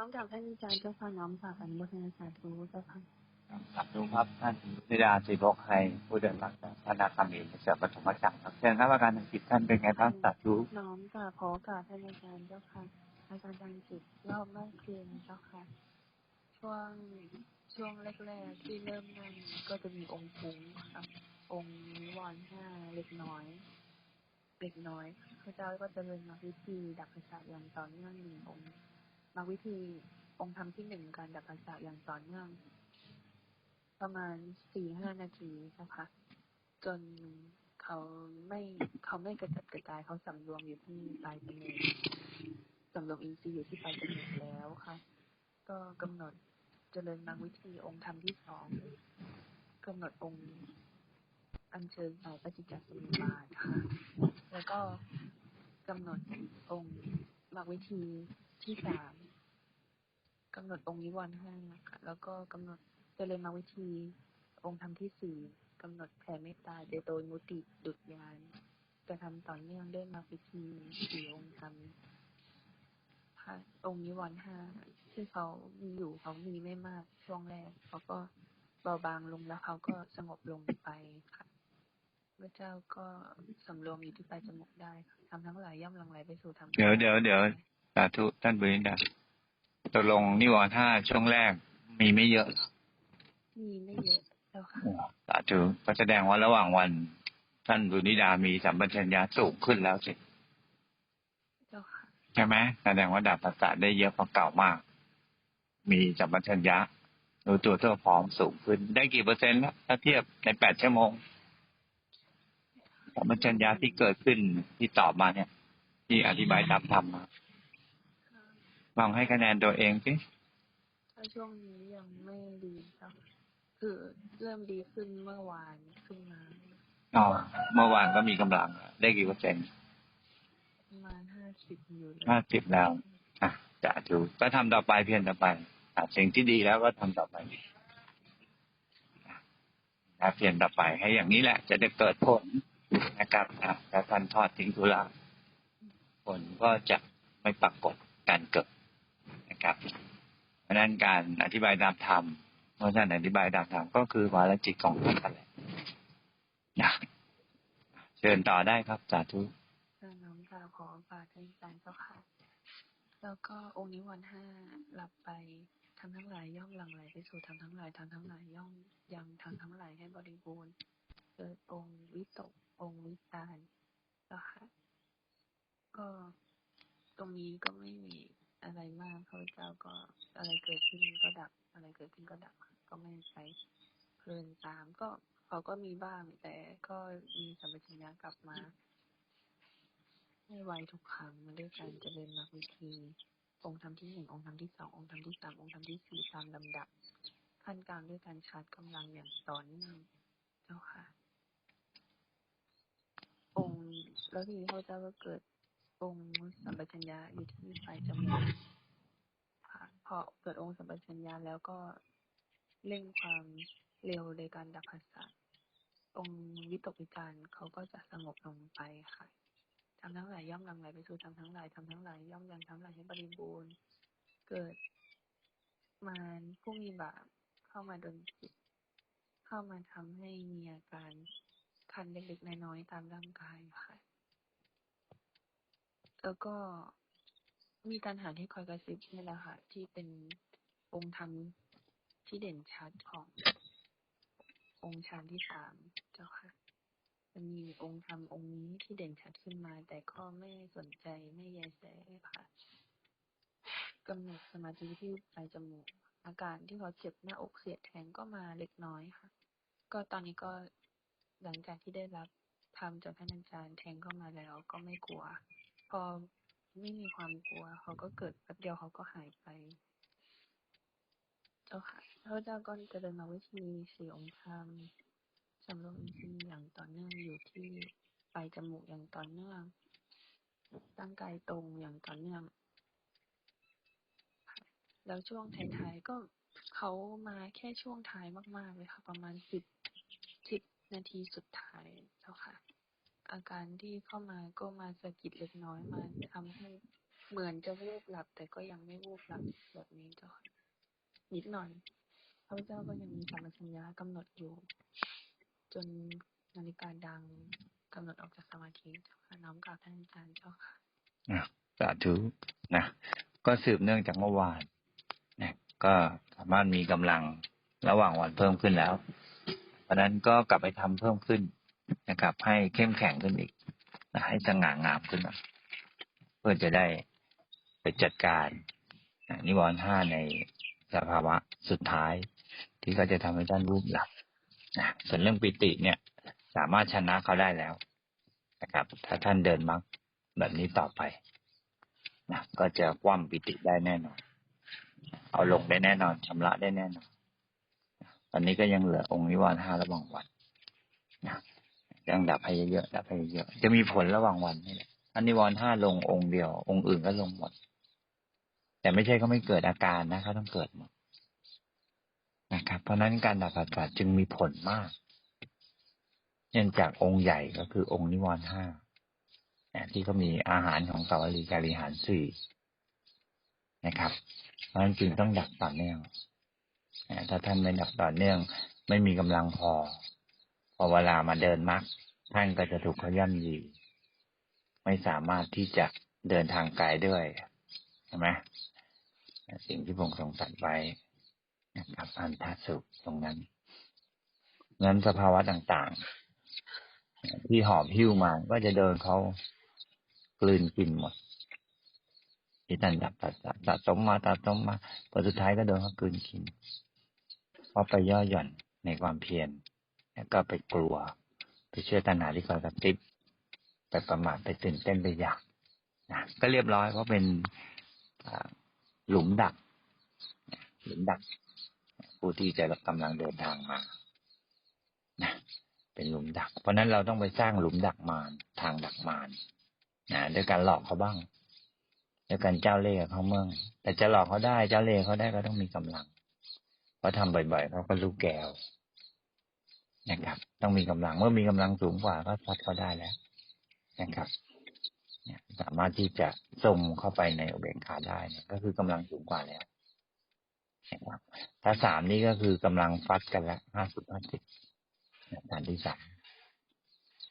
น้อมกับท่านอาจารย์เจ้าค่ะน้อมฝากอนุโมทนาสาธุเจ้าค่ะสาธุครับท่านนิดาสิโลกไทยผู้เดินหลักจากพระนาคามีในเสือปฐมจักรครับเชิญครับอาการทางจิตท่านเป็นไงบ้างสาธุน้อมกับขอโอกาสท่านอาจารย์เจ้าค่ะอาจารย์ทางจิตรอบไม่เพียงเจ้าค่ะ ช่วงช่วงแรกๆที่เริ่มนั่งก็จะมีองค์ฟุ้งค่ะองค์นิวรณ์ห้าเล็กน้อยเล็กน้อยพระเจ้าก็จะเริญมาวิธีดับภาษาอย่างต่อเนื่องหนึ่งองค์าวิธีองค์ธรรมที่หนึ่งการดับภาษาอย่างต่อเนื่อง ประมาณสี่ห้านาทีนะคะจนเขาไม่เขาไม่กระจัดกระจายเขาสำรวมอยู่ที่ปลายจมูกสำรวมอินทรีย์อยู่ที่ปลายจมูกแล้วค่ะ ก็กำหนดเจริญบางวิธีองค์ธรรมที่สองกำหนดองค์อัญเชิญสายปฏิจจสมุปบาทค่ะ แล้วก็กำหนดองค์มรรควิธีที่สาม หนดองค์นิวรณ์ห้าค่ะแล้วก็กำหนดเจริญมรรควิธี องค์ธรรมที่สี่กำหนดแผ่เมตตาเจโตมุติดุจยานจะทำต่อเนื่องด้วยมรรควิธีสี่องค์ธรรมค่ะองค์นิวรณ์ห้าที่เขามีอยู่เขามีไม่มากช่วงแรกเขาก็เบาบางลงแล้วเขาก็สงบลงไปค่ะพระเจ้าก็สำรวมอยู่ที่ปลายจมูกได้ทำทั้งหลายย่อมหลังไหลไปสู่ธรรมเดี๋ยวเดี๋ยวเดี๋ยวสาธุท่านบุรินดา ตกลงนิวรณ์ห้าช่วงแรกมีไม่เยอะมีไม่เยอะแล้วค่ะสาธุก็แสดงว่าระหว่างวัน ท่านบุริดามีสัมปชัญญะสูงขึ้นแล้วสิเจ้าค่ะใช่ไหมแสดงว่าดับประสาทได้เยอะกว่าเก่ามาก มีสัมปชัญญะรู้ตัวทั่วพร้อมสูงขึ้น ได้กี่เปอร์เซ็นต์แล้วถ้าเทียบในแปดชั่วโมงสัมปชัญญะที่เกิดขึ้นที่ตอบมาเนี่ย ที่อธิบายตามธรรมมา ลองให้คะแนนตัวเองสิถ้าช่วงนี้ยังไม่ดีเจ้าค่ะคือเริ่มดีขึ้นเมื่อวานขึ้นมาอ๋อเมื่อวานก็มีกำลังได้กี่เปอร์เซ็นต์ประมาณห้าสิบอยู่เลยห้าสิบแล้วอะจะถูกก็ทำต่อไปเพียงต่อไปอะสิ่งที่ดีแล้วก็ทำต่อไปนะเพียงต่อไปให้อย่างนี้แหละ จะได้เกิดผลนะครับนะแล้วท่านทอดทิ้งธุระผลก็จะไม่ปรากฏการเกิด นะครับ เพราะนั้นการอธิบายตามธรรมเมื่อท่านอธิบายตามธรรมก็คือวาระจิตของท่านนั่นแหละนะเชิญต่อได้ครับสาธุถ้าน้องกล่าวขอฝากท่านอาจารย์เจ้าค่ะ แล้วก็องค์นิวรณ์ห้าหลับไปทำทั้งหลายย่อมหลังไหลไปสู่ทำทั้งหลายทำทั้งหลายย่อมยังทำทั้งหลายให้บริบูรณ์เกิดองค์วิตกองค์วิตารเจ้าค่ะก็ตรงนี้ก็ไม่มี อะไรมากพระเจ้าก็อะไรเกิดขึ้นก็ดับ อะไรเกิดขึ้นก็ดับ ก็ไม่ใช้เพลินตาม ก็เขาก็มีบ้างแต่ก็มีสัมปชัญญะกลับมาให้ไวทุกครั้งด้วยการเจริญมรรควิธีองค์ธรรมที่หนึ่งองค์ธรรมที่สององค์ธรรมที่สามองค์ธรรมที่สี่ตามลำดับ ขั้นกลางด้วยการชาร์จกำลังอย่างต่อเนื่องเจ้าค่ะ องค์แล้วทีนี้เขาเจ้าก็เกิด องค์สัมปชัญญะอยู่ที่ปลายจมูกพอเกิดองค์สัมปชัญญะแล้วก็เร่งความเร็วในการดับภาษาองค์วิตกวิจารเขาก็จะสงบลงไปค่ะทำทั้งหลายย่อมหลังไหลไปสู่ทำทั้งหลายทำทั้งหลายย่อมยังทำหลายให้บริบูรณ์ เกิดมารผู้มีบาปเข้ามาดนจิต เข้ามาทำให้มีอาการคันเล็กๆน้อยๆตามร่างกายค่ะ แล้วก็มีการหาที่คอยกระซิบนี่แหละค่ะ ที่เป็นองค์ธรรมที่เด่นชัดขององค์ฌานที่สามเจ้าค่ะจะมีองค์ธรรมองค์นี้ที่เด่นชัดขึ้นมา แต่ก็ไม่สนใจไม่แยแสค่ะกำหนดสมาธิที่ปลายจมูกอาการที่เขาเจ็บหน้าอกเสียดแทงก็มาเล็กน้อยค่ะ ก็ตอนนี้ก็หลังจากที่ได้รับทำจากท่านอาจารย์แทงเข้ามาแล้วก็ไม่กลัว พอไม่มีความกลัว เขาก็เกิดแป๊บเดียวเขาก็หายไป เจ้าค่ะพระเจ้าก็จะเดินมาวิธีสี่องค์ธรรมสำรวมอินทรีย์อย่างต่อเนื่องอยู่ที่ปลายจมูกอย่างต่อเนื่องตั้งกายตรงอย่างต่อเนื่อง แล้วช่วงท้ายๆก็เขามาแค่ช่วงท้ายมาก ๆ เลยค่ะ ประมาณสิบสิบนาทีสุดท้ายแล้วค่ะ อาการที่เข้ามาก็มาสะกิดเล็กน้อยมาทำให้เหมือนจะวูบหลับ แต่ก็ยังไม่วูบหลับแบบนี้จ้ะนิดหน่อยพระเจ้าก็ยังมีสัมปชัญญะกำหนดอยู่ จนนาฬิกาดังกำหนดออกจากสมาธิเจ้าค่ะน้อมกราบท่านอาจารย์เจ้าค่ะนะสาธุนะก็สืบเนื่องจากเมื่อวานนะก็สามารถมีกำลังระหว่างวันเพิ่มขึ้นแล้ว เพราะฉะนั้นก็กลับไปทำเพิ่มขึ้น นะครับ ให้เข้มแข็งขึ้นอีกให้สง่างามขึ้นเพื่อจะได้ไปจัดการนิวรณ์ห้าในสภาวะสุดท้าย ที่ก็จะทำให้ท่านรูปหลับนะส่วนเรื่องปิติเนี่ย สามารถชนะเขาได้แล้วนะครับ ถ้าท่านเดินมรรคแบบนี้ต่อไปนะก็จะคว่ำปิติได้แน่นอน เอาลงได้แน่นอนชำระได้แน่นอน ตอนนี้ก็ยังเหลือองค์นิวรณ์ห้าระหว่างวัน ยังดับให้เยอะๆดับให้เยอะๆจะมีผลระหว่างวันนี่แหละอันนิวรณ์ห้าลงองค์เดียว องค์อื่นก็ลงหมด แต่ไม่ใช่เขาไม่เกิดอาการนะเขาต้องเกิดหมดนะครับ เพราะนั้นการดับปัสสะจึงมีผลมากเนื่องจากองค์ใหญ่ก็คือองค์นิวรณ์ห้าที่เขามีอาหารของสาวรีการิหารสี่นะครับ เพราะนั้นจึงต้องดับต่อเนื่องนถ้าท่านไม่ดับต่อเนื่อง ไม่มีกำลังพอ พอเวลามาเดินมรรคท่านก็จะถูกเขาย่ำยีไม่สามารถที่จะเดินทางไกลด้วยใช่ไหมสิ่งที่ผมทรงตัดไว้นะครับอันทัสุตรงนั้นงั้นสภาวะต่างๆ ที่หอบหิ้วมาก็จะเดินเขากลืนกินหมดที่ท่านดับตัดตัดสมมาตัดสมมาพอสุดท้ายก็โดนเขากลืนกินเพราะไปย่อหย่อนในความเพียร แล้วก็ไปกลัว ไปเชื่อตัณหาที่คอยกระติบไปประมาทไปตื่นเต้นไปอยากนะก็เรียบร้อยเพราะเป็นหลุมดัก หลุมดัก ผู้ที่จะกำลังเดินทางมานะเป็นหลุมดัก เพราะนั้นเราต้องไปสร้างหลุมดักมารทางดักมารนะด้วยการหลอกเขาบ้างด้วยการเจ้าเล่ห์เขาเมือง แต่จะหลอกเขาได้เจ้าเล่ห์เขาได้ก็ต้องมีกำลังเพราะทำบ่อยๆเขาก็รู้แก้ว นะครับ ต้องมีกำลังเมื่อมีกำลังสูงกว่าก็ซัดเขาได้แล้วนะครับสามารถที่จะส่งเข้าไปในอุเบกขาได้นี่ยก็คือกำลังสูงกว่าแล้วนะครับถ้าสามนี่ก็คือกำลังฟัดกันล้วห้าสิบห้าสิบฐานที่สาม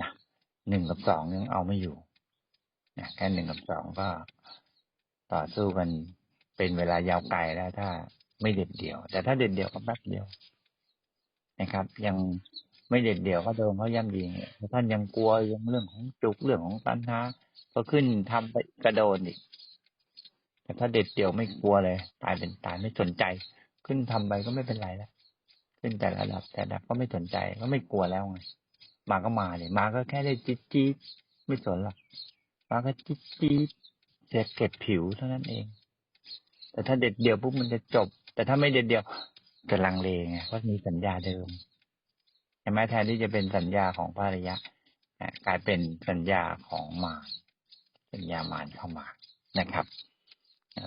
นะหนึ่งกับสองยังเอาไม่อยู่นะแค่หนึ่งกับสองก็ต่อสู้กันเป็นเวลายาวไกลแล้วถ้าไม่เด็ดเดี่ยว แต่ถ้าเด็ดเดี่ยวก็แป๊บเดียว นะครับ ยังไม่เด็ดเดี่ยวก็โดนเขาย่ำยีท่านยังกลัวยังเรื่องของจุกเรื่องของตันท้าพอขึ้นทำไปกระโดนอีกแต่ถ้าเด็ดเดี่ยวไม่กลัวเลย ตายเป็นตายไม่สนใจ ขึ้นทำไปก็ไม่เป็นไรแล้วขึ้นแต่ระดับแต่ระดับก็ไม่สนใจก็ไม่กลัวแล้วไงมาก็มาเลยมาก็แค่ได้จิ๊ดจี๊ดไม่สนหรอกมาก็จิ๊ดจี๊ดเสียเก็บผิวเท่านั้นเอง แต่ถ้าเด็ดเดี่ยวปุ๊บมันจะจบ แต่ถ้าไม่เด็ดเดี่ยว จะลังเลไงเพราะมีสัญญาเดิมใช่ไหมแทนที่จะเป็นสัญญาของภรรยากลายเป็นสัญญาของมารสัญญามารเข้ามานะครับ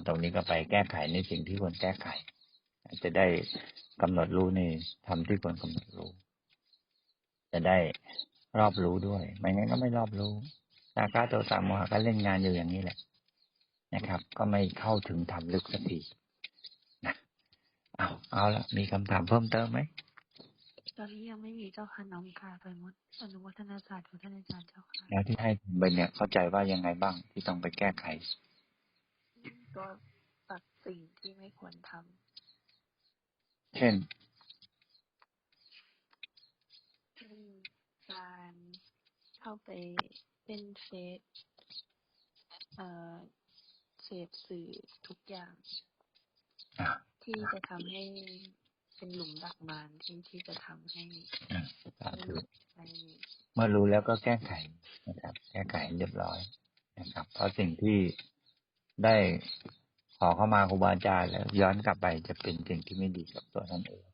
ตรงนี้ก็ไปแก้ไขในสิ่งที่ควรแก้ไข จะได้กำหนดรู้ในทำที่ควรกำหนดรู้ จะได้รอบรู้ด้วย ไม่งั้นก็ไม่รอบรู้ราคาตัวสามโมหะก็เล่นงานอยู่อย่างนี้แหละนะครับ ก็ไม่เข้าถึงธรรมลึกสักที เอาเอาละมีคำถามเพิ่มเติมไหมตอนนี้ยังไม่มีเจ้าค่ะน้อมกราบไปหมดอนุวัฒนาศาสตร์ของท่านอาจารย์เจ้าค่ะแล้วที่ให้ไปเนี่ยเข้าใจว่ายังไงบ้างที่ต้องไปแก้ไข ก็ตัดสิ่งที่ไม่ควรทำเช่นเช่นการเข้าไปเป็นเฟซเอ่อเสพสื่อทุกอย่างอะ ที่จะทำให้เป็นหลุมดักมารที่ที่จะทำให้อะสาให้หธุลุดไปเมื่อรู้แล้วก็แก้ไขนะครับ แก้ไขให้เรียบร้อยนะครับ เพราะสิ่งที่ได้ขอเข้ามาครูบาอาจารย์แล้วย้อนกลับไปจะเป็นสิ่งที่ไม่ดีกับตัวท่านเอง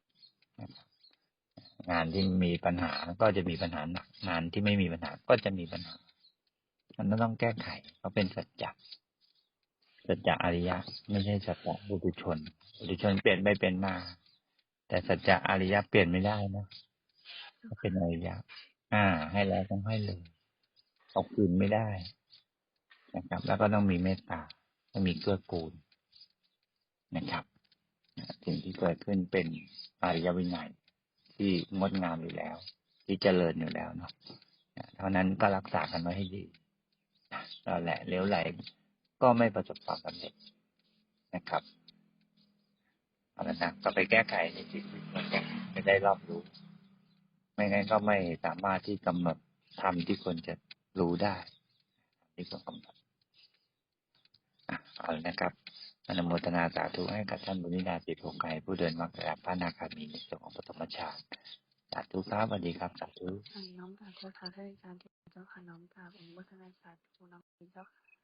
นะครับงานที่มีปัญหาก็จะมีปัญหาหนักงานที่ไม่มีปัญหาก็จะมีปัญหา มันต้องแก้ไขเพราะเป็นสัจจะ สัจจะอริยะ ไม่ใช่สัจจะบุตุชนบุตุชนเปลี่ยนไปเปลี่ยนมา แต่สัจจะอริยะเปลี่ยนไม่ได้นะถ้าเป็นอริยะ อ่า ให้แล้วต้องให้เลยเอาคืนไม่ได้นะครับ แล้วก็ต้องมีเมตตาไม่มีเกื้อกูลนะครับสิ่งที่เกิดขึ้นเป็นอริยวินัยที่งดงามอยู่แล้ว ที่เจริญอยู่แล้วเนาะเท่านั้นก็รักษากันไว้ให้ดีเราแหละเลี้ยวไหล ก็ไม่ประสบความสำเร็จนะครับเอาละนะก็ไปแก้ไขในสิ่งที่ควรแก้จะได้รอบรู้ ไม่งั้นก็ไม่สามารถที่กำหนดทำที่ควรจะรู้ได้ ที่ควรกำหนดเอาละนะครับอนุโมทนาสาธุให้กับท่านบุญญาจิตโภไกผู้เดินมรรคระดับพระนาคามีในส่วนของปฐมฌานสาธุครับสวัสดีครับสาธุน้อมกราบเจ้าค่ะท่านอาจารย์เจ้าค่ะน้อมกราบองค์วัฒนาศาสตร์น้อมเจ้าค่ะ